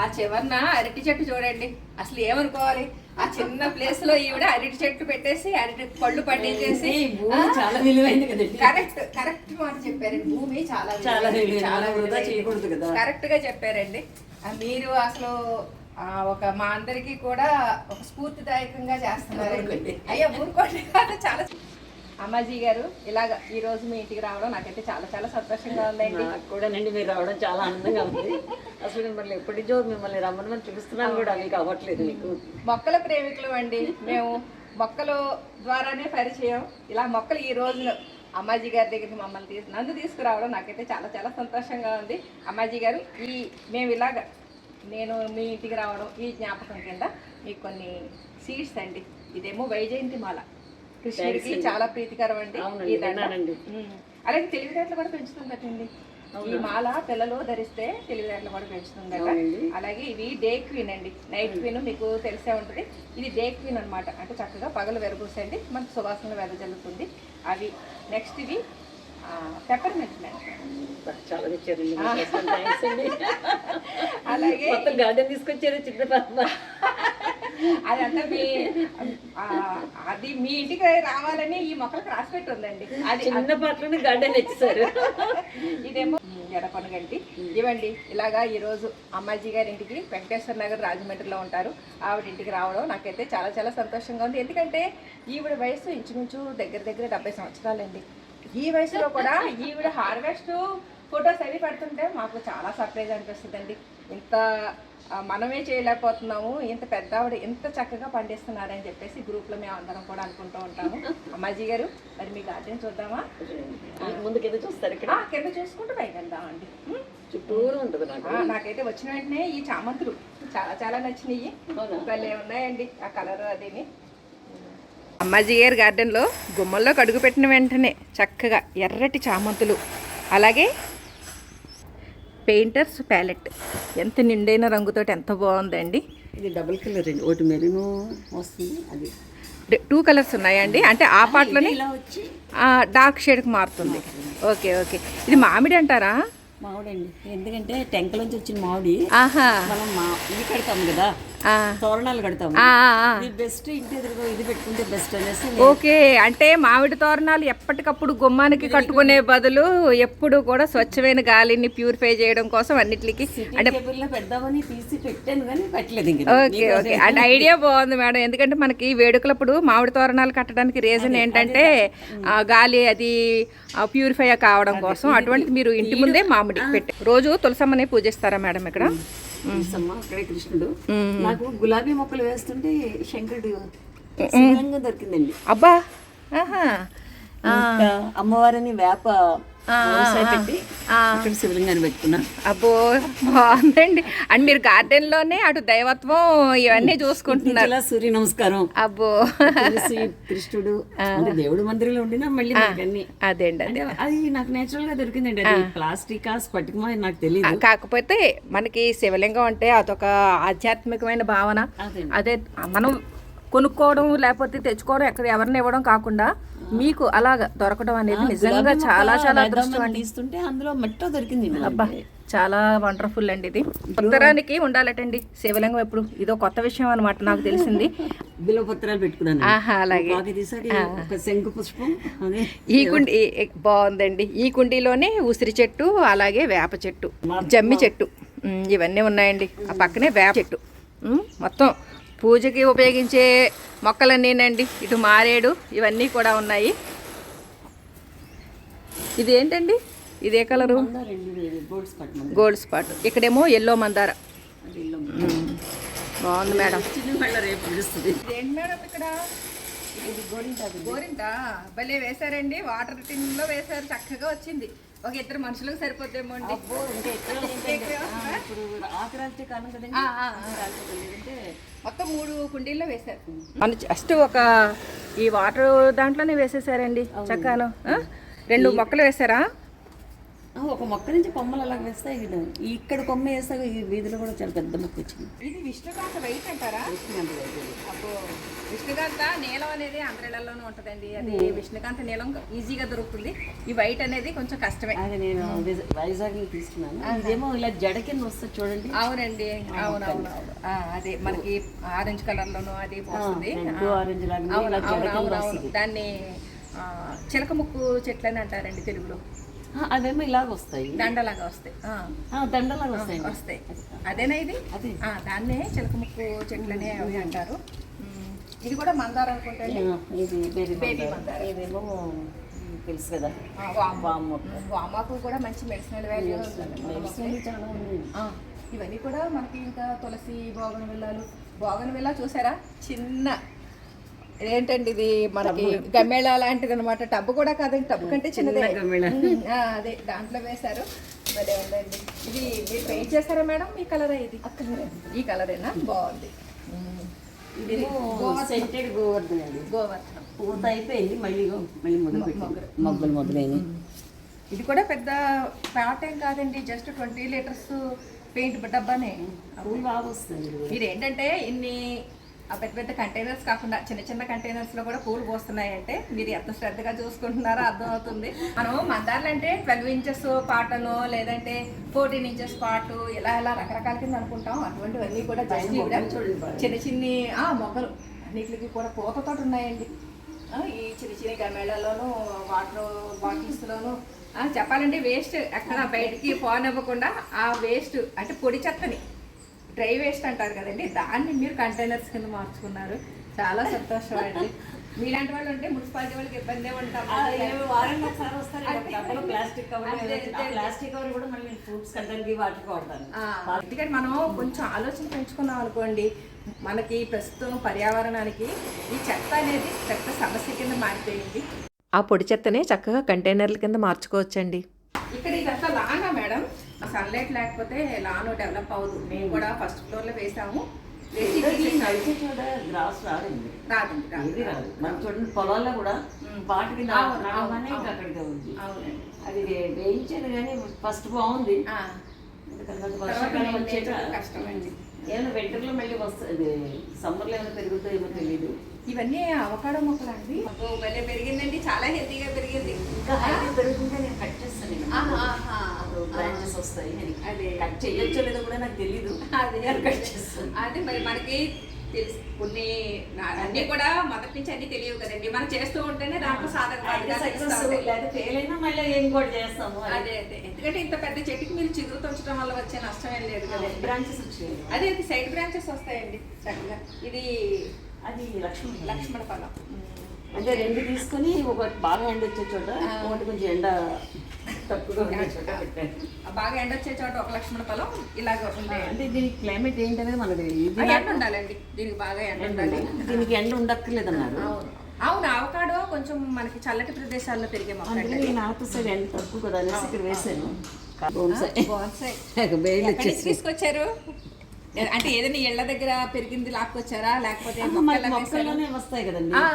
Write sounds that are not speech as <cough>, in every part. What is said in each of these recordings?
ఆ చివరన అరటి చెట్టు చూడండి అసలు ఏమనుకోవాలి ఆ చిన్న ప్లేస్లో ఈవిడ అరటి చెట్టు పెట్టేసి అరటి పళ్ళు పండించేసి చాలా విలువైంది కదండి కరెక్ట్ కరెక్ట్ మాట చెప్పారండి భూమి చాలా చాలా. చాలా వృధా విలువైనది. చేయకూడదు కదా. కరెక్ట్గా చెప్పారండి మీరు అసలు ఆ, ఒక మా అందరికి కూడా ఒక స్ఫూర్తిదాయకంగా చేస్తున్నారండి ఊరుకోండి. అయ్యా ఊరుకోండి <laughs> చాలా అమ్మాజీ గారు ఇలాగ ఈ రోజు మీ ఇంటికి రావడం నాకైతే చాలా చాలా సంతోషంగా ఉందండి. నాకు కూడా నండి మీరు రావడం చాలా ఆనందంగా ఉంది. అసలు మిమ్మల్ని ఎప్పటికో మిమ్మల్ని రమ్మని చూపిస్తున్నాను కూడా మీకు అవ్వట్లేదు మీకు. మొక్కల ప్రేమికులు అండి. మేము మొక్కలు ద్వారానే పరిచయం. ఇలా మొక్కలు ఈ రోజు అమ్మాజీ గారి దగ్గరికి మమ్మల్ని తీసు నన్ను తీసుకురావడం నాకైతే చాలా చాలా సంతోషంగా ఉంది. అమ్మాజీ గారు ఈ మేము ఇలాగ నేను మీ ఇంటికి రావడం ఈ జ్ఞాపకం కింద మీకు కొన్ని సీడ్స్ అండి. ఇదేమో వైజయంతి మాల కృష్ణుడికి చాలా ప్రీతికరం అండి. అలాగే తెలివితేటలు కూడా పెంచుతుందటండి. ఈ మాల పిల్లలు ధరిస్తే తెలివితేటలు కూడా పెంచుతుందట. అలాగే ఇవి డే క్వీన్ అండి. నైట్ క్వీన్ మీకు తెలిసే ఉంటుంది. ఇది డే క్వీన్ అనమాట అంటే చక్కగా పగలు వెరగూసండి మనకు సువాసనలు వెదజల్లుతుంది అవి నెక్స్ట్ ఇవి పెప్పర్మెంట్ చాలా తెచ్చారండి. <laughs> అలాగే గార్డెన్ తీసుకొచ్చారు చిన్న పాప. <laughs> అదంతా మీ అది మీ ఇంటికి రావాలని ఈ మొక్కలకు రాసి పెట్టి ఉందండి అది చిన్న పాటలోనే గార్డెన్ తెచ్చేసారు ఇదేమో ఎర్రపనగంటి ఇవ్వండి ఇలాగా ఈరోజు అమ్మాజీ గారి ఇంటికి వెంకటేశ్వర నగర్ రాజమండ్రిలో ఉంటారు. ఆవిడ ఇంటికి రావడం నాకైతే చాలా చాలా సంతోషంగా ఉంది. ఎందుకంటే ఈవిడ వయసు ఇంచుమించు దగ్గర దగ్గర డెబ్బై సంవత్సరాలండి. ఈ వయసులో కూడా ఈవిడ హార్వెస్ట్ ఫొటోస్ అవి పెడుతుంటే మాకు చాలా సర్ప్రైజ్ అనిపిస్తుందండి. ఇంత మనమే చేయలేకపోతున్నాము ఇంత పెద్ద ఆవిడ ఇంత చక్కగా పండిస్తున్నారని చెప్పేసి గ్రూప్లో మేము అందరం కూడా అనుకుంటూ ఉంటాము. అమ్మాజీ గారు మరి మీ గార్డెన్ చూద్దామా? ముందుకు ఏదో చూస్తారు ఇక్కడ. కింద చూసుకుంటూ పైకి వెళ్దామండి? చుట్టూరు ఉంటుంది నాకైతే వచ్చిన వెంటనే ఈ చామంతులు చాలా చాలా నచ్చినాయి? భలే ఉన్నాయండి ఆ కలర్ అదిని. అమ్మాజీ గారి గార్డెన్లో గుమ్మల్లో కడుగు పెట్టిన వెంటనే చక్కగా ఎర్రటి చామంతులు అలాగే పెయింటర్స్ ప్యాలెట్. ఎంత నిండైన రంగుతోటి ఎంత బాగుందండి. ఇది డబుల్ కలర్ అండి. ఒకటి మెరూన్ వస్తుంది అది. టూ కలర్స్ ఉన్నాయండి. అంటే ఆ పాటలోనే డార్క్ షేడ్కి మారుతుంది. Okay okay. ఇది మామిడి అంటారా? మామిడండి. ఎందుకంటే టెంకలోంచి వచ్చిన మామిడి ఆహా. మనం మా ఇవి కడతాం కదా. తోరణాలు కడతాము. బెస్ట్ ఇంటి ఎదురుగా ఇది పెట్టుకుంటే బెస్ట్ అనేసి ఓకే అంటే మామిడి తోరణాలు ఎప్పటికప్పుడు గుమ్మానికి కట్టుకునే బదులు ఎప్పుడు కూడా స్వచ్ఛమైన గాలిని ప్యూరిఫై చేయడం కోసం అన్నిటికి అంటే పెడదామని తీసి పెట్టాను కానీ పెట్టలేదు ఓకే ఓకే. అంటే ఐడియా బాగుంది మేడం. ఎందుకంటే మనకి వేడుకలప్పుడు మామిడి తోరణాలు కట్టడానికి రీజన్ ఏంటంటే గాలి అది ప్యూరిఫై కావడం కోసం. అటువంటి మీరు ఇంటి ముందే మామిడి పెట్టి రోజు తులసమ్మని పూజిస్తారా మేడం ఇక్కడ? తీసమ్మ అక్కడే కృష్ణుడు. నాకు గులాబీ మొక్కలు వేస్తుంటే శంకరుడు దొరికిందండి. అబ్బా అమ్మవారిని వేప పెట్టి. అక్కడ శివలింగాన్ని పెట్టుకున్నా. అబ్బో బాగుందండి. అండ్ మీరు గార్డెన్లోనే అటు దైవత్వం ఇవన్నీ చూసుకుంటున్నారు. సూర్య నమస్కారం? అబ్బో. కృష్ణుడు అంటే దేవుడు మందిరంలో ఉండినా మళ్ళీ అన్ని అదేండి అదే అంటే అది నాకు నేచురల్గా దొరికిందండి అది ప్లాస్టిక్ స్పటికమా అని నాకు తెలియదు కాకపోతే మనకి శివలింగం అంటే అదొక ఆధ్యాత్మికమైన భావన. అదే మనం కొనుక్కోవడం లేకపోతే తెచ్చుకోవడం ఎక్కడ ఎవరిని ఇవ్వడం కాకుండా మీకు అలాగ దొరకడం అనేది నిజంగా చాలా చాలా అదృష్టం తీస్తుంటే అందులో మట్టో దొరికింది అబ్బా చాలా వండర్ఫుల్ అండి ఇది. ఉత్తరానికి ఉండాలటండి శివలింగం ఎప్పుడు. ఇదో కొత్త విషయం అనమాట నాకు తెలిసింది. బిలవపత్రాలు పెట్టుకున్నాను ఆహా అలాగే. శంకు పుష్పం అదే ఈ కుండి బాగుందండి. ఈ కుండీలోనే ఉసిరి చెట్టు అలాగే వేప చెట్టు జమ్మి చెట్టు. ఇవన్నీ ఉన్నాయండి. ఆ పక్కనే వేప చెట్టు. మొత్తం పూజకి ఉపయోగించే మొక్కలన్నీనండి. ఇటు మారేడు ఇవన్నీ కూడా ఉన్నాయి. ఇది ఏంటండి ఇదే కలరు? Gold spot. ఇక్కడేమో ఎల్లో మందార. బాగుంది మేడం. మేడం ఇక్కడ? గోరింట? భలే వేశారండి. వాటర్ టిన్లో వేశారు. చక్కగా వచ్చింది. ఒక ఇద్దరు మనుషులకు సరిపోద్దేమో అండి. <laughs> మొత్తం మూడు కుండీల్లో వేశారు. మన జస్ట్ ఒక ఈ వాటర్ దాంట్లోనే వేసేసారండి చక్కాను? రెండు మొక్కలు వేశారా ఆ, ఒక మొక్క నుంచి కొమ్మలు అలా వేస్తాయి ఇక్కడ. ఇక్కడ కొమ్మ వేస్తాక ఈ వీధిలో కూడా చాలా పెద్ద మొక్క వచ్చింది. ఇది విష్ణుకాంత వైట్ అంటారా? అప్పుడు విష్ణుకాంత నీలం అనేది ఆంధ్రలోనూ ఉంటుందండి. అది విష్ణుకాంత నీలం ఈజీగా దొరుకుతుంది. ఈ వైట్ అనేది కొంచెం కష్టమే. అది నేను విజ- వైజాగ్ తీసుకున్నాను. ఇదేమో ఇలా జడ కింద వస్తుంది చూడండి. అవునండి. అవును అవును అవును ఆ, అదే మనకి ఆరెంజ్ కలర్ లోను అది వస్తుంది. ఆరెంజ్ దాన్ని చిలక ముక్కు చెట్లు అని అంటారండి తెలుగులో. ఆ, అవేమో ఇలాగ వస్తాయి. దండలాగా వస్తాయి. దండలాగా వస్తాయి. వస్తాయి అదేనా ఇది? అదే. ఆ, దాన్నే చిలక ముక్కు చెట్లనే అవి అంటారు. ఇది కూడా మందారం అనుకుంటే ఇది బేబీ Baby మందారం. ఇదేమో తెలుసు కదా. వామాకు కూడా మంచి మెడిసినల్ వాల్యూ మెడిసిన్ చాలా ఇవన్నీ కూడా మనకి ఇంకా తులసి బోగన విల్లాలు. బోగన విల్లా చూసారా? చిన్న ఏంటండి ఇది? మనకి గమ్మేళ లాంటిది అనమాట టబ్బు కూడా కాదండి. టబ్బు కంటే చిన్నదే. అదే. దాంట్లో వేశారు. భలే ఉందండి ఇది మీరు పెయింట్ చేస్తారా మేడం? ఈ కలర్ ఇది? ఈ కలరేనా బాగుంది. ఇది సెంటెడ్ గోవర్ధన్ అండి. గోవర్ధనం. పూత అయిపోయింది మళ్ళీ మళ్ళీ మొదలు పెట్టి మొగ్గలు మొదలైనవి ఇది కూడా పెద్ద ప్యాట్ ఏం కాదండి జస్ట్ ట్వంటీ లీటర్స్ పెయింట్ డబ్బానే. పూలు బాగా వస్తుంది మీరు ఏంటంటే ఇన్ని పెద్ద పెద్ద కంటైనర్స్ కాకుండా చిన్న చిన్న కంటైనర్స్లో కూడా పూలు పోస్తున్నాయంటే మీరు ఎంత శ్రద్ధగా చూసుకుంటున్నారో అర్థమవుతుంది. మనం మందార్లు అంటే ట్వెల్వ్ ఇంచెస్ పాటను లేదంటే ఫోర్టీన్ ఇంచెస్ పాటు ఇలా ఇలా రకరకాల కింద అనుకుంటాం. అటువంటివన్నీ కూడా జస్ట్ చిన్న చిన్ని ఆ మొగ్గలు అన్నిటికి కూడా పూతతో ఉన్నాయండి. ఈ చిన్న చిన్న గమేళలోను వాటర్ బాటిల్స్లోను. చెప్పాలంటే వేస్ట్ ఎక్కడ బయటికి పోనివ్వకుండా ఆ వేస్ట్ అంటే పొడి చెత్తని డ్రై వేస్ట్ అంటారు కదండి దాన్ని మీరు కంటైనర్స్ కింద మార్చుకున్నారు. చాలా సంతోషం అండి. మీలాంటి వాళ్ళు ఉంటే మున్సిపాలిటీ వాళ్ళకి ఇబ్బంది ఉంటాం వారానికి ఒకసారి వస్తారు ప్లాస్టిక్ కవర్. ప్లాస్టిక్ కవర్ కూడా మళ్ళీ ఫ్రూట్స్ కంటానికి వాటికి వాడతాను. ఎందుకంటే మనం కొంచెం ఆలోచన పెంచుకున్నాం అనుకోండి మనకి ప్రస్తుతం పర్యావరణానికి ఈ చెత్త అనేది పెద్ద సమస్య కింద మారిపోయింది. ఆ పొడి చెత్తనే చక్కగా కంటైనర్ల కింద మార్చుకోవచ్చండి. ఇక్కడ ఇదంతా మేడం సన్లైట్ లేకపోతే లాను డెవలప్ అవ్వదు. మేము కూడా ఫస్ట్ ఫ్లోర్లో వేసాము. వేసి గ్రాస్ రాదండి. రాదండి రాదు మనం చూడండి పొలాల్లో కూడా వాటికి నా- అవును, నడవగానే అవును, ఇంకా అక్కడికి ఉంది. అవునండి. అది వేయించాను కానీ ఫస్ట్ బాగుంది. కష్టమండి ఏమైనా వెంటర్లో మళ్ళీ వస్తుంది సమ్మర్లో ఏమైనా పెరుగుతాయేమో తెలియదు ఇవన్నీ అవకాడో మొక్కలు అండి? భలే పెరిగిందండి. చాలా హెల్తీగా పెరిగింది. ఇంకా పెరుగుతుంటే నేను కట్ చేస్తాను. బ్రాంచెస్ వస్తాయి అని. అదే. కట్ చేయొచ్చో లేదో కూడా నాకు తెలీదు. అదే. కట్ చేస్తాను. అదే మరి మనకి తెలుసు కొన్ని అన్నీ కూడా మొదటి నుంచి అన్ని తెలియవు కదండి. మనం చేస్తూ ఉంటేనే దాంట్లో సాధక ఫెయిల్ అయినా మళ్ళీ ఏం కూడా చేస్తాము అదే. అదే ఎందుకంటే ఇంత పెద్ద చెట్టుకి మీరు చిగురు తుంచడం వల్ల వచ్చే నష్టం ఏం లేదు కదండి. బ్రాంచెస్ వచ్చాయి అదే అది సైడ్ బ్రాంచెస్ వస్తాయండి చక్కగా ఇది అది లక్ష్మణ్ లక్ష్మణ ఫలం. అంటే రెండు తీసుకొని ఒకటి బాగా ఎండ వచ్చే చోట ఒకటి కొంచెం ఎండ తక్కువగా ఉండే చోట పెట్టాను బాగా ఎండ వచ్చే చోట ఒక లక్ష్మణ ఫలం ఇలాగ ఉంటాయి అంటే దీనికి క్లైమేట్ ఏంటనేది మనకు ఎండ ఉండాలండి దీనికి బాగా ఎండ ఉండాలి. దీనికి ఎండ ఉండక్కర్లేదు అన్నారు అవును అవకాడో కొంచెం మనకి చల్లటి ప్రదేశాల్లో పెరిగే మొక్క నార్త్ సైడ్ ఎండ తక్కువ కదా అనేసి ఇక్కడ వేసాను తీసుకొచ్చారు? అంటే ఏదైనా ఇళ్ళ దగ్గర పెరిగింది లాక్కొచ్చారా? లేకపోతే వస్తాయి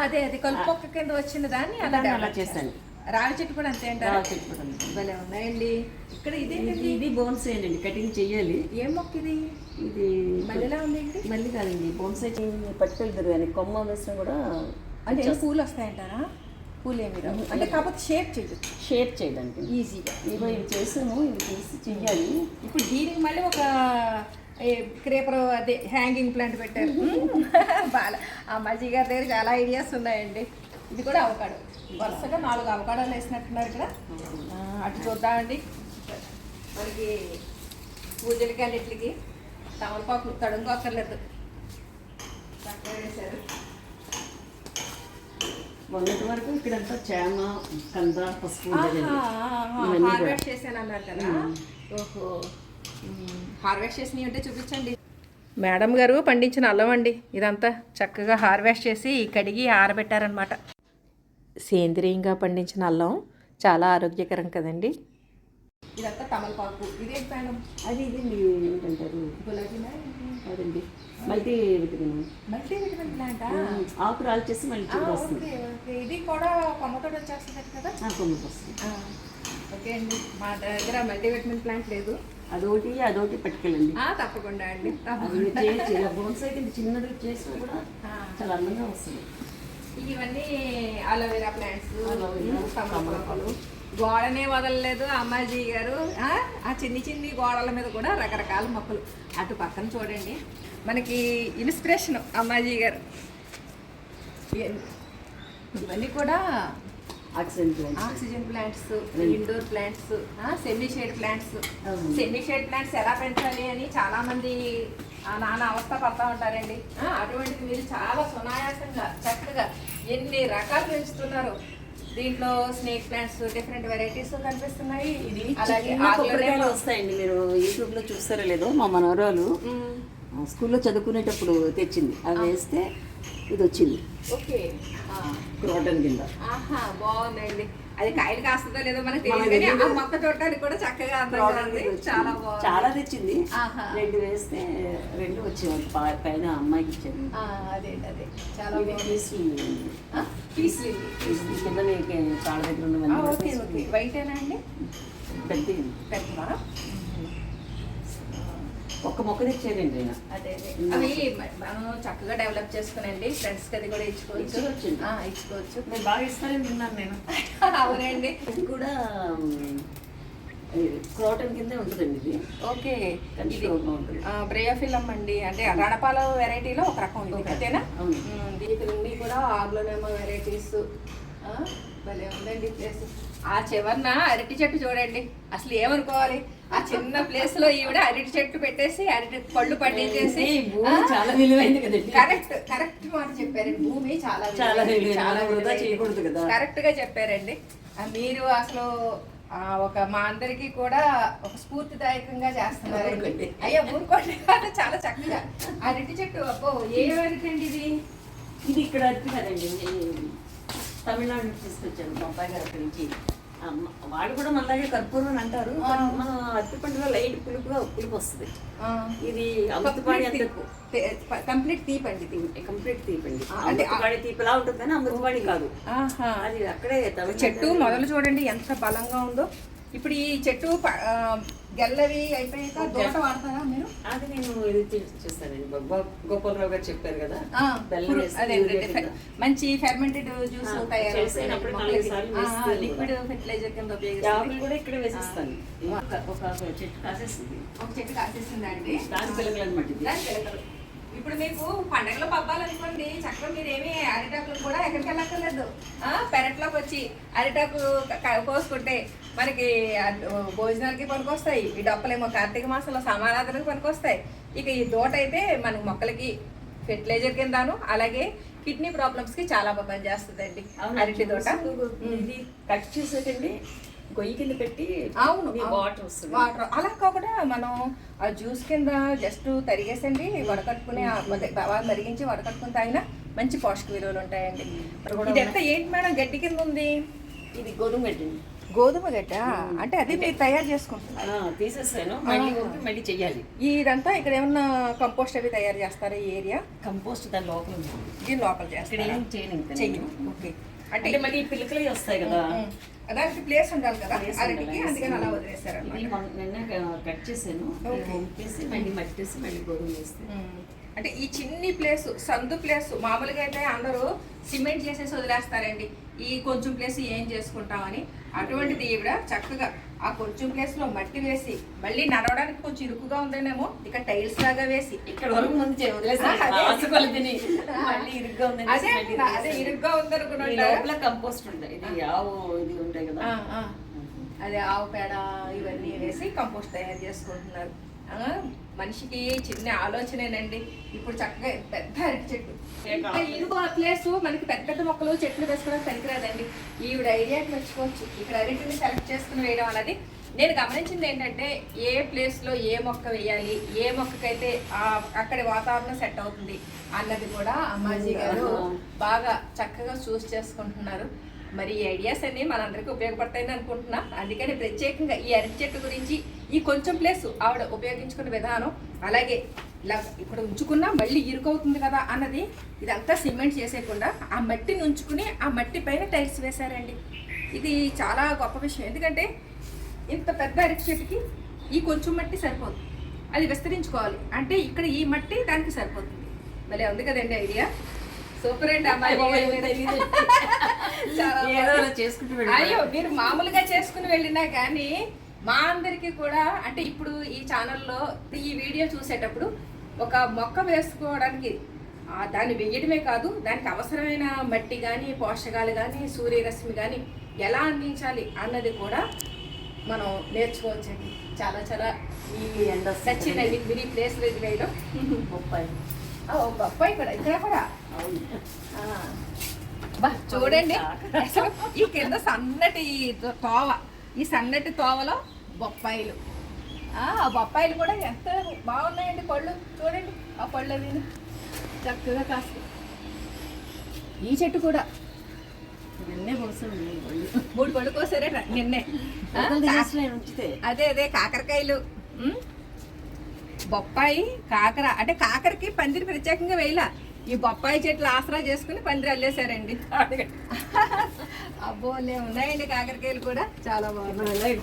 అదే అదే. కలుపు మొక్క కింద వచ్చిన దాన్ని అలా చేశాను. రావి చెట్టు కూడా అంతే అంటారా? రావి చెట్టు కూడా ఉంది. భలే ఉన్నాయండి. ఇక్కడ ఇదే ఇది ఇది బోన్స్ అండి కటింగ్ చెయ్యాలి. ఏం మొక్క ఇది? ఇది మళ్ళీలా ఉందండి? మళ్ళీ కాదండి బోన్సై పట్టుకెళ్తారు కానీ కొమ్మ వేసినా కూడా అంటే పూలు వస్తాయంటారా? పూలు ఏమి రావు అంటే కాకపోతే షేప్ చేయొచ్చు. షేప్ చేయడానికి. ఈజీగా. ఇగో ఇవి చేసాము ఇవి తీసి చెయ్యాలి. ఇప్పుడు దీనికి మళ్ళీ ఒక క్రేపర్ అదే హ్యాంగింగ్ ప్లాంట్ పెట్టారు. బాగా ఆ మజ్జి గారి దగ్గర చాలా ఐడియాస్ ఉన్నాయండి. ఇది కూడా అవకాడో. వరుసగా నాలుగు అవకాడోలు వేసినట్టున్నారు ఇక్కడ. అటు చూద్దామండి. మనకి పూజలకి అన్నిటికి తమలపాకు తడుంగు అక్కర్లేదు. వేశారు. మొన్నటి వరకు ఇక్కడంతా చామ కంద పసుపు. హార్వెస్ట్ చేశాను అన్నారు కదా ఓహో. హార్వెస్ట్ చేసినవి ఉంటే చూపించండి. మేడం గారు పండించిన అల్లం అండి. ఇదంతా చక్కగా హార్వెస్ట్ చేసి కడిగి ఆరబెట్టారనమాట సేంద్రియంగా పండించిన అల్లం చాలా ఆరోగ్యకరం కదండి. ఇదంతా తమలపాకు. ఇదేంటి మేడం? అది ఇది ఏంటంటారు గులాబీనా అదండి మల్టీ విటమిన్ మల్టీ విటమిన్ ప్లాంటా ఆకు మళ్ళీ వస్తుంది ఓకే ఓకే. ఇది కూడా కొమ్మతోటి వచ్చేస్తుంది కదా? కొమ్మకి వస్తుంది. ఓకే అండి. మా దగ్గర మల్టీవిటమిన్ ప్లాంట్ లేదు. అదొకటి అదొకటి పట్టుకెళ్ళండి. ఆ, తప్పకుండా అండి. బోన్స్ అయితే చిన్నది చేసినా కూడా. చాలా అందంగా వస్తుంది. ఇవన్నీ అలోవెరా ప్లాంట్స్ గోడనే వదలలేదు అమ్మాజీ గారు. ఆ, చిన్ని చిన్ని గోడల మీద కూడా రకరకాల మొక్కలు. అటు పక్కన చూడండి. మనకి ఇన్స్పిరేషన్ అమ్మాజీ గారు. ఇవన్నీ కూడా oxygen plant oxygen plants indoor plants semi shade plants. Semi shade plants ఎలా పెంచాలి అని చాలా మంది ఆ నాన్న అవస్థ పడతా ఉంటారండి. అటువంటిది మీరు చాలా సునాయాసంగా చక్కగా ఎన్ని రకాలు పెంచుతున్నారు. దీంట్లో స్నేక్ ప్లాంట్స్ డిఫరెంట్ వెరైటీస్ కనిపిస్తున్నాయి. ఇది అలాగే కొబ్బరికాయలు వస్తాయండి. మీరు యూట్యూబ్లో చూస్తారో లేదో మా మనవరాలు. ఆ, స్కూల్లో చదువుకునేటప్పుడు తెచ్చింది. అవి వేస్తే ఇది వచ్చింది ఓకే. క్రోటన్ కింద. ఆహా బాగుందండి. అది కాయలు కాస్తుందో లేదో మనకు తెలియదు. మొక్క చూడటానికి కూడా చక్కగా. చాలా బాగుంది. చాలా తెచ్చింది. ఆహా. రెండు వేస్తే రెండు వచ్చేవాళ్ళు పైన అమ్మాయికి ఇచ్చాను ఆ, అదేంటి అదే. చాలా ఇది బాగుంది. పీస్ఫుల్ ఆ, పీస్ లిల్లీ. ఇది కింద మీకు కాళ్ళ దగ్గర ఉన్నవన్నీ వైటేనా అండి? పెద్దది. పెద్దవా? ఒక్క మొక్క తెచ్చారండి ఆయన. అదే అదే. అవి మనం చక్కగా డెవలప్ చేసుకునండి. ఫ్రెండ్స్కి అది కూడా ఇచ్చుకోవచ్చు. ఇచ్చుకోవచ్చు. మీరు బాగా ఇస్తారని విన్నాను నేను. <laughs> అవునండి. ఇది కూడా క్రోటన్ కిందే ఉంటుందండి ఇది. ఓకే. ఇది బ్రేయోఫిలం అండి. అంటే రణపాల వెరైటీలో ఒక రకం ఓకే. అంతేనా? దీనికి నుండి కూడా ఆగ్లోనేమో వెరైటీస్ భలే ఉందండి ప్లేస్ ఆ చివరన అరటి చెట్టు చూడండి. అసలు ఏమనుకోవాలి? ఆ చిన్న ప్లేస్లో ఈవిడ అరటి చెట్టు పెట్టేసి అరటి పళ్ళు భూమి చాలా విలువైంది కదండి. కరెక్ట్ కరెక్ట్ మాట చెప్పారండి. భూమి చాలా చాలా. చాలా వృధా. చేయకూడదు కదా. కరెక్ట్గా చెప్పారండి. మీరు అసలు ఆ, ఒక మా అందరికి కూడా ఒక స్ఫూర్తిదాయకంగా చేస్తున్నారండి ఊరుకోండి. అయ్యా ఊరుకోండి కాదు, చాలా చక్కగా. అరటి చెట్టు అబ్బో ఏ అరటి అండి ఇది? ఇది ఇక్కడ అరటి కదండి. తమిళనాడు తీసుకొచ్చాను మా అబ్బాయి గారు నుంచి వాడు కూడా మనలాగే కర్పూరం అని అంటారు మన అరటి పండుగ లైట్ పులుపుగా పులుపు వస్తుంది. ఇది అమృతపాడి కంప్లీట్ తీప్ అండి ఇది. కంప్లీట్ తీపండి. అంటే అమృతపాడి తీపిలా ఉంటుంది కానీ అమృతపాడి కాదు. ఆహా. అది అక్కడే చెట్టు మొదలు చూడండి ఎంత బలంగా ఉందో. ఇప్పుడు ఈ చెట్టు గెల్లవి అయిపోయాక దోట వాడతారా మీరు? అది నేను ఇది చేస్తానండి. గోప- గోపాలరావు గారు చెప్పారు కదా. మంచి ఫెర్మెంటెడ్ జ్యూస్ తయారు లిక్విడ్ ఫెర్టిలైజర్ కింద యాపిల్ ఉపయోగిస్తారు కూడా ఇక్కడ వేసేస్తాను. ఒక చెట్టు కాసేస్తుంది ఒక చెట్టు కాసేసిందండి. దాని పిల్లలు అనమాట దాని పిలకలు. ఇప్పుడు మీకు పండగలు పబ్బాలు అనుకోండి చక్కగా మీరు ఏమి అరిటాకులు కూడా ఎక్కడికి వెళ్ళక్కర్లేదు. పెరట్లోకి వచ్చి అరిటాకు కోసుకుంటే మనకి భోజనాలకి పనికొస్తాయి. ఈ డొప్పలేమో కార్తీక మాసంలో సమారాధనకి పనికొస్తాయి. ఇక ఈ దోట అయితే మన మొక్కలకి ఫెర్టిలైజర్ కిందాను అలాగే కిడ్నీ ప్రాబ్లమ్స్కి చాలా బాగా పనిచేస్తుందండి అవును, అరటి తోట. కట్ చేసేటండి. గొయ్యి కింద పెట్టి అవును. వాటర్ వస్తుంది. వాటర్. అలా కాకుండా మనం ఆ జ్యూస్ కింద జస్ట్ తరిగేసండి వడకట్టుకుని బాగా మరిగించి వడకట్టుకుని తాగినా మంచి పోషక విలువలు ఉంటాయండి. ఇదంతా ఏంటి మేడం? గడ్డి కింద ఉంది. ఇది గోధుమ పెట్టండి గోధుమ గడ్డ? అంటే అది మీరు తయారు చేసుకుంటున్నారు. ఆ, తీసేసాను. మళ్ళీ మళ్ళీ చెయ్యాలి. ఇదంతా ఇక్కడ ఏమన్నా కంపోస్ట్ అవి తయారు చేస్తారా ఈ ఏరియా? కంపోస్ట్ దాని లోపల ఉంది. దీని లోపల చేస్తారా? చేయను. ఓకే. అంటే మళ్ళీ పిల్లకలు వస్తాయి కదా. దానికి ప్లేస్ ఉండాలి కదా అరటికి. అందుకని అలా వదిలేశారు నిన్న కట్ చేసాను Okay. పంపేసి మళ్ళీ మట్టేసి మళ్ళీ. అంటే ఈ చిన్ని ప్లేస్ సందు ప్లేస్ మామూలుగా అయితే అందరూ సిమెంట్ చేసేసి వదిలేస్తారండి ఈ కొంచెం ప్లేస్ ఏం చేసుకుంటామని అటువంటిది ఈవిడ చక్కగా ఆ కొంచెం ప్లేస్లో మట్టి వేసి మళ్ళీ నడవడానికి కొంచెం ఇరుకుగా ఉందనేమో ఇక టైల్స్ లాగా వేసి. ఇక్కడ వరకు ముందు మళ్ళీ ఇరుగ్గా అదే అదే. ఇరుగ్గా ఉందనుకున్నాడు లోపల కంపోస్ట్ ఉంటాయి ఇది ఆవు ఇది ఉంటాయి కదా. అదే ఆవు పేడ ఇవన్నీ వేసి కంపోస్ట్ తయారు చేసుకుంటున్నారు. మనిషికి చిన్న ఆలోచనేనండి. ఇప్పుడు చక్కగా పెద్ద అరటి చెట్టు. ఇంకా ఇదిగో ఆ ప్లేస్ మనకి పెద్ద పెద్ద మొక్కలు చెట్లు వేసుకోవడానికి పనికిరాదండి. ఈవిడ ఐడియాకి మెచ్చుకోవచ్చు. ఇక్కడ అరటిని సెలెక్ట్ చేసుకుని వేయడం అనేది నేను గమనించింది ఏంటంటే ఏ ప్లేస్లో ఏ మొక్క వేయాలి ఏ మొక్కకైతే ఆ- అక్కడి వాతావరణం సెట్ అవుతుంది అన్నది కూడా అమ్మాజీ గారు బాగా చక్కగా చూస్ చేసుకుంటున్నారు. మరి ఈ ఐడియాస్ అన్ని మనందరికీ ఉపయోగపడతాయని అనుకుంటున్నా. అందుకని ప్రత్యేకంగా ఈ అరటి చెట్టు గురించి ఈ కొంచెం ప్లేస్ ఆవిడ ఉపయోగించుకునే విధానం అలాగే ఇలా ఇక్కడ ఉంచుకున్నా మళ్ళీ ఇరుకవుతుంది కదా అన్నది ఇదంతా సిమెంట్ చేసేయకుండా ఆ మట్టిని ఉంచుకుని ఆ మట్టి పైన టైల్స్ వేశారండి. ఇది చాలా గొప్ప విషయం. ఎందుకంటే ఇంత పెద్ద అరటి చెట్టుకి ఈ కొంచెం మట్టి సరిపోదు. అది విస్తరించుకోవాలి. అంటే ఇక్కడ ఈ మట్టి దానికి సరిపోతుంది. భలే ఉంది కదండి ఐడియా. సూపర్ అండి అమ్మాయి అయ్యో. మీరు. మామూలుగా చేసుకుని వెళ్ళినా కానీ మా అందరికి కూడా అంటే ఇప్పుడు ఈ ఛానల్లో ఈ వీడియో చూసేటప్పుడు ఒక మొక్క వేసుకోవడానికి దాన్ని వెయ్యడమే కాదు దానికి అవసరమైన మట్టి కానీ పోషకాలు కానీ సూర్యరశ్మి కానీ ఎలా అందించాలి అన్నది కూడా మనం నేర్చుకోవచ్చండి. చాలా చాలా నచ్చినవి మీరు ఈ ప్లేస్ వేయడం బొప్పాయి. బొప్పాయి కూడా ఇక్కడ కూడా. అవును. చూడండి. <laughs> ఈ కింద సన్నటి తోవ ఈ సన్నటి తోవలో బొప్పాయిలు. బొప్పాయిలు కూడా ఎంత బాగున్నాయండి పళ్ళు. చూడండి ఆ పళ్ళు అవి. చక్కగా కాస్తాయి. ఈ చెట్టు కూడా. నిన్నే కోసండి మూడు పళ్ళు కోసారే నిన్నే. ఉంచితే. అదే అదే కాకరకాయలు. బొప్పాయి కాకర అంటే కాకరకి పందిరి ప్రత్యేకంగా వేయలా. ఈ బొప్పాయి చెట్లు ఆసరా చేసుకుని పందిరి అల్లేశారండి. అబ్బోలే ఉన్నాయండి కాకరకాయలు కూడా. చాలా బాగున్నాయి.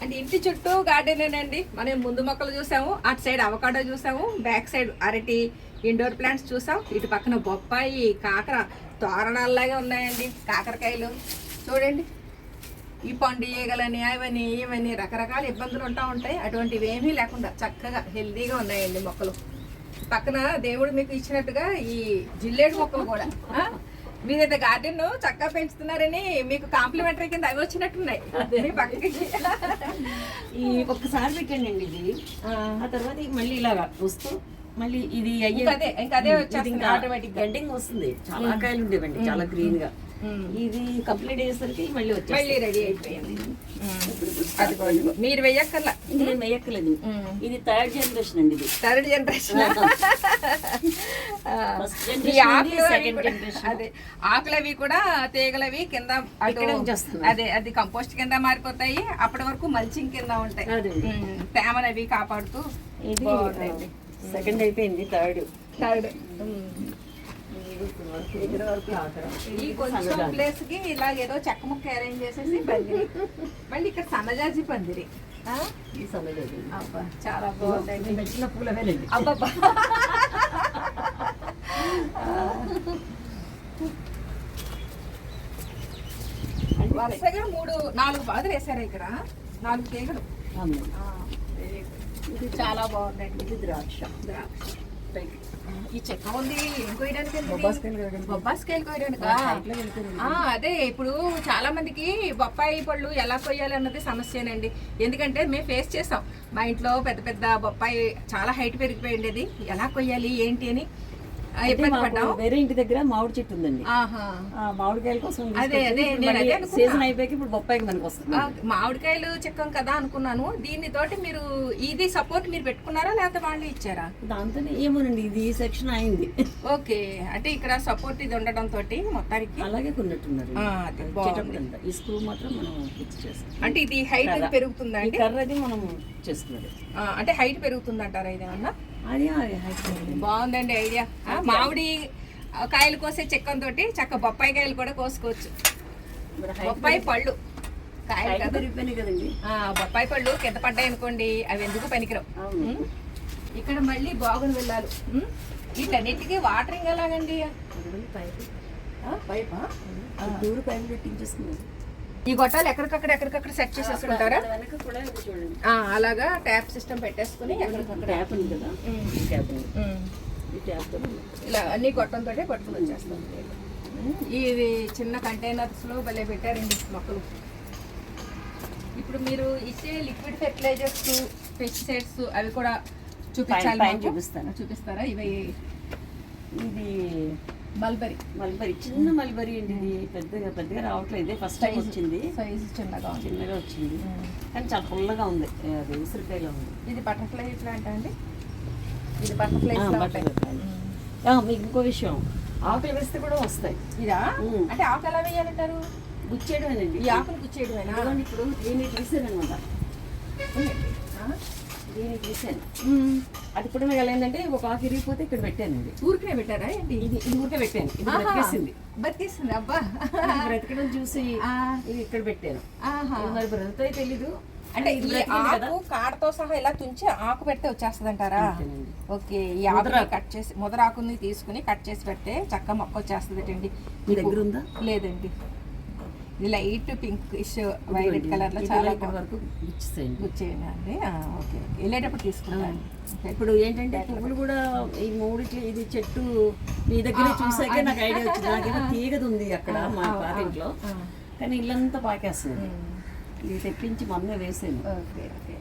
అంటే ఇంటి చుట్టూ గార్డెనేనండి మనం ముందు మొక్కలు చూసాము అటు సైడ్ అవకాడో చూసాము బ్యాక్ సైడ్ అరటి ఇండోర్ ప్లాంట్స్ చూసాం. ఇటు పక్కన బొప్పాయి కాకర తోరణాల్లాగా ఉన్నాయండి కాకరకాయలు. చూడండి. ఈ పండు ఈగలని అవని ఇవని రకరకాల ఇబ్బందులు ఉంటా ఉంటాయి. అటువంటివి ఏమీ లేకుండా చక్కగా హెల్దీగా ఉన్నాయండి మొక్కలు. పక్కన దేవుడు మీకు ఇచ్చినట్టుగా ఈ జిల్లేడు మొక్కలు కూడా. ఆ? మీరైతే గార్డెన్ చక్కగా పెంచుతున్నారని మీకు కాంప్లిమెంటరీ కింద అవి వచ్చినట్టున్నాయి. ఈ ఒక్కసారి పెట్టండి ఇది. ఆ, తర్వాత మళ్ళీ ఇలాగా వస్తూ మళ్ళీ ఇది అదే, ఇంకా అదే వచ్చేస్తుంది గా. గడ్డింగ్ వస్తుంది. చాలా కాయలు ఉండేవండి చాలా గ్రీన్గా. ఇది కంప్లీట్ అయ్యేసరికి మళ్ళీ మళ్ళీ వచ్చేస్తుంది రెడీ అయిపోయింది. మీరు వెయ్యక్కర్లా. ఇది నేను వేయక్కలేదు ఉమ్. ఇది థర్డ్ జనరేషన్ అండి ఇది. Third <laughs> generation. అదే ఆకులు అవి కూడా తీగలవి కింద. అదే అది కంపోస్ట్ కింద మారిపోతాయి. అప్పటి వరకు మల్చింగ్ కింద ఉంటాయి. అదండి. ఉమ్, తేమను అవి కాపాడుతూ ఇది సెకండ్ అయిపోయింది థర్డ్ థర్డ్. ఈ కొంచెం ప్లేస్కి ఇలా ఏదో చెక్క ముక్క అరేంజ్ చేసేసి పందిరి మళ్ళీ ఇక్కడ సన్నజాజి పందిరి? ఈ. అబ్బా చాలా బాగుందండి. నేను నచ్చిన పూల వేలండి అబ్బబ్బా వరుసగా మూడు నాలుగు బాధలు వేసారు ఇక్కడ. నాలుగు తీగలు. ఇది చాలా బాగుందండి. ఇది ద్రాక్ష. ద్రాక్ష. ఈ చెక్క ఉంది ఏం కోయడానికి? బొబ్బాస్కాయలు కోయడానికి. అదే ఇప్పుడు చాలా మందికి బొప్పాయి పళ్ళు ఎలా కొయ్యాలి అన్నది సమస్యేనండి. ఎందుకంటే మేము ఫేస్ చేసాం. మా ఇంట్లో పెద్ద పెద్ద బొప్పాయి చాలా హైట్ పెరిగిపోయింది అది ఎలా కొయ్యాలి ఏంటి అని. వేరే ఇంటి దగ్గర మామిడి చెట్టు ఉందండి. మామిడికాయల కోసం అదే. సీజన్ అయిపోయాక ఇప్పుడు బొప్పాయికి మనకు వస్తుంది. మామిడికాయలు చెక్కం కదా అనుకున్నాను. దీని తోటి మీరు ఇది సపోర్ట్ మీరు పెట్టుకున్నారా లేకపోతే వాళ్ళు ఇచ్చారా? దాంతో ఏమోనండి ఇది సెక్షన్ అయింది. ఓకే అంటే ఇక్కడ సపోర్ట్ ఇది ఉండడం తోటి మొత్తానికి. అలాగే కొన్నట్టున్నారు. ఈ స్క్రూ మాత్రం మనం ఫిక్స్ చేస్తాం. అంటే ఇది హైట్. పెరుగుతుందా ఈ అండి? కర్ర అది మనం చేసుకున్నది ఆ, అంటే హైట్ పెరుగుతుందంటారా ఇదేమన్నా బాగుందండి ఐడియా. మామిడి కాయలు కోసే చెక్కం తోటి చక్క బొప్పాయి కాయలు కూడా కోసుకోవచ్చు. బొప్పాయి పళ్ళు. కాయలు బొప్పాయి పళ్ళు కింద పడ్డాయి అనుకోండి అవి ఎందుకు పనికిరావు? ఇక్కడ మళ్ళీ బాగుని వెళ్ళాలి? వీటన్నిటికీ వాటరింగ్ ఎలాగండి? పైపు. పైపా? దూరు పైపు పెట్టించేస్తుంది ఈ గొట్టాలు ఎక్కడికక్కడ ఎక్కడికక్కడ సెట్ చేసేసుకుంటారా? అలాగా ట్యాప్ సిస్టమ్ పెట్టేసుకుని ట్యాప్ ఉంది కదా ట్యాప్ ఇలా అన్ని గొట్టంతో పట్టుకుని వచ్చేస్తాం. ఇది చిన్న కంటైనర్స్లో భలే పెట్టారండి మొక్కలు. ఇప్పుడు మీరు ఇచ్చే లిక్విడ్ ఫెర్టిలైజర్స్ పెస్టిసైడ్స్ అవి కూడా చూపించాలి. చూపిస్తాను. చూపిస్తారా? ఇవి ఇది మల్బరీ. మల్బరీ చిన్న మల్బరీ అండి ఇది. పెద్దగా పెద్దగా రావట్లేదు. ఇదే ఫస్ట్ టైం వచ్చింది. సైజు చిన్నగా ఉంది. చిన్నగా వచ్చింది. కానీ చాలా పుల్లగా ఉంది. అది ఉసిరికాయలో ఉంది. ఇది బటర్ఫ్లై ప్లాంట్ అండి? ఇది బటర్ఫ్లై మీకు ఇంకో విషయం. ఆకులు వేస్తే కూడా వస్తాయి. ఇదా. అంటే ఆకు ఎలా వేయాలంటారు? గుచ్చేయడమేనండి. ఈ ఆకులు గుచ్చేయడమేనా? ఇప్పుడు తీసారనమాట ఉందండి. ఆ? దీన్ని తీసాను అది కూడా ఏంటంటే ఒక ఆకు ఇరిగిపోతే ఇక్కడ పెట్టానండి ఊరికే పెట్టారా ఏంటి? ఇది ఇది ఊరికే పెట్టాను. ఇది ఆహా. బతికిస్తుంది అబ్బా. ఇది బ్రతకడం చూసి ఆ. ఇది ఇక్కడ పెట్టాను. ఆహా. ఇది మరి బ్రతుకుతాయి తెలీదు. అంటే ఇది ఈ బ్రతికింది కదా. ఆకు కాడతో సహా ఇలా తుంచి ఆకు పెడితే వచ్చేస్తుంది అంటారా అంతేనండి. ఓకే ఈ ఆకుని కట్ చేసి ముదరాకుని తీసుకుని కట్ చేసి పెడితే చక్క మొక్క వచ్చేస్తుంది అండి మీ దగ్గర ఉందా? లేదండి. ఇది లైట్ పింక్ వైలెట్ కలర్లో ఇది చాలా వరకు గుచ్చేయండి అండి. Okay okay. వెళ్ళేటప్పుడు తీసుకుంటాను. ఇప్పుడు ఏంటంటే పువ్వులు కూడా ఈ మూడిట్లు ఇది చెట్టు మీ దగ్గర చూసాకే నాకు ఐడియా వచ్చింది. నాకేమో తీగది ఉంది అక్కడ మా పాతింట్లో కానీ ఇల్లంతా పాకేస్తుంది. ఇది తెప్పించి మొన్నే వేసాను ఓకే ఓకే.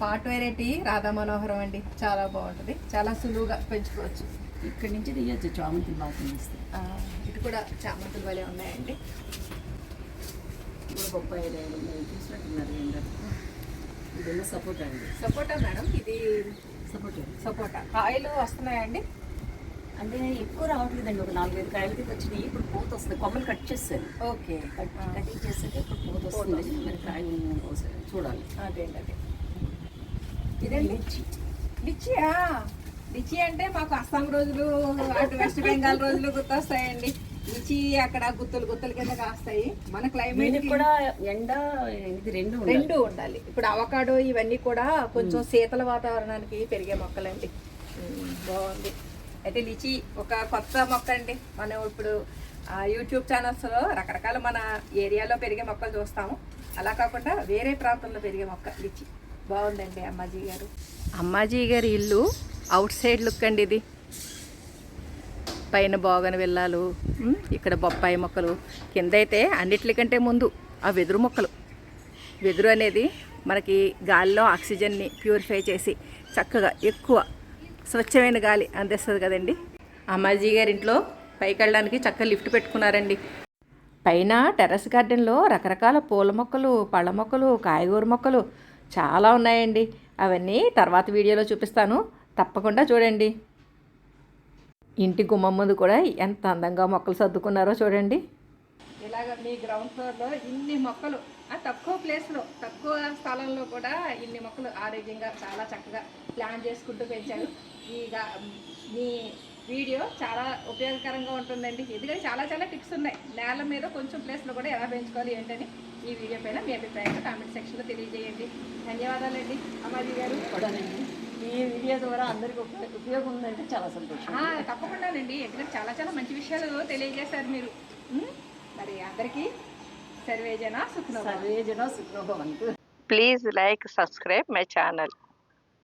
పాట్ వెరైటీ రాధా మనోహరం అండి. చాలా బాగుంటుంది. చాలా సులువుగా పెంచుకోవచ్చు. ఇక్కడి నుంచి తీయచ్చు. చామంతి బాగా ఆ, ఇటు కూడా చామంతులు భలే ఉన్నాయండి. బొప్పాయి మీరు చూసినట్టున్నారు ఏంటంటే ఇదేమో సపోర్ట్ అండి. సపోటా మేడం ఇది సపోర్ట్ సపోటా. కాయలు వస్తున్నాయండి? అంటే ఎక్కువ రావట్లేదండి ఒక నాలుగైదు కాయలకి వచ్చినాయి. ఇప్పుడు పూత వస్తుంది. కొమ్మలు కట్ చేస్తాను. ఓకే. కట్ కటింగ్ చేసాక ఇప్పుడు పూత వస్తుంది. మరి కాయలు ఒకసారి చూడాలి. అదేంటి అదే ఇదండి మిర్చి లిచియా లిచి అంటే మాకు అస్సాం రోజులు అటు వెస్ట్ బెంగాల్ రోజులు గుర్తొస్తాయండి. లిచి అక్కడ గుత్తులు గుత్తుల కింద కాస్తాయి. మన క్లైమేట్ కూడా ఎండ ఇది రెండు ఉండాలి. రెండు ఉండాలి. ఇప్పుడు అవకాడో ఇవన్నీ కూడా కొంచెం శీతల వాతావరణానికి పెరిగే మొక్కలండి. బాగుంది. అయితే లిచి ఒక కొత్త మొక్క అండి. మనం ఇప్పుడు యూట్యూబ్ ఛానల్స్లో రకరకాల మన ఏరియాలో పెరిగే మొక్కలు చూస్తాము. అలా కాకుండా వేరే ప్రాంతంలో పెరిగే మొక్క లిచి. బాగుందండి అమ్మాజీ గారు. అమ్మాజీ గారి ఇల్లు అవుట్ సైడ్ లుక్ అండి ఇది. పైన బోగన విల్లాలు ఉమ్, ఇక్కడ బొప్పాయి మొక్కలు. కింద అయితే అన్నిటికంటే ముందు ఆ వెదురు మొక్కలు. వెదురు అనేది మనకి గాలిలో ఆక్సిజన్ని ప్యూరిఫై చేసి చక్కగా ఎక్కువ స్వచ్ఛమైన గాలి అందిస్తుంది కదండి. అమ్మాజీ గారి ఇంట్లో పైకి వెళ్ళడానికి చక్కగా లిఫ్ట్ పెట్టుకున్నారండి. పైన టెర్రస్ గార్డెన్లో రకరకాల పూల మొక్కలు పళ్ళ మొక్కలు కాయగూర మొక్కలు చాలా ఉన్నాయండి. అవన్నీ తర్వాత వీడియోలో చూపిస్తాను. తప్పకుండా చూడండి. ఇంటి గుమ్మం ముందు కూడా ఎంత అందంగా మొక్కలు సర్దుకున్నారో చూడండి. ఇలాగ మీ గ్రౌండ్ ఫ్లోర్లో ఇన్ని మొక్కలు ఆ తక్కువ ప్లేస్లో తక్కువ స్థలంలో కూడా ఇన్ని మొక్కలు ఆరోగ్యంగా చాలా చక్కగా ప్లాన్ చేసుకుంటూ పెంచారు. ఈ మీ వీడియో చాలా ఉపయోగకరంగా ఉంటుందండి. ఎందుకంటే చాలా చాలా టిప్స్ ఉన్నాయి. నేల మీద కొంచెం ప్లేస్లో కూడా ఎలా పెంచుకోవాలి ఏంటని ఈ వీడియో పైన మీ అభిప్రాయాన్ని కామెంట్ సెక్షన్లో తెలియజేయండి. ధన్యవాదాలండి. అమ్మాజీ గారు. ఈ వీడియో ద్వారా అందరికి ఉపయోగ ఉపయోగం ఉందంటే చాలా సంతోషం. ఆ, తప్పకుండానండి. ఎందుకంటే చాలా చాలా మంచి విషయాలు తెలియజేశారు మీరు. మరి అందరికీ సర్వేజన సుఖనోభవ సర్వే జన సుఖనోభవంతు. Please like subscribe my channel.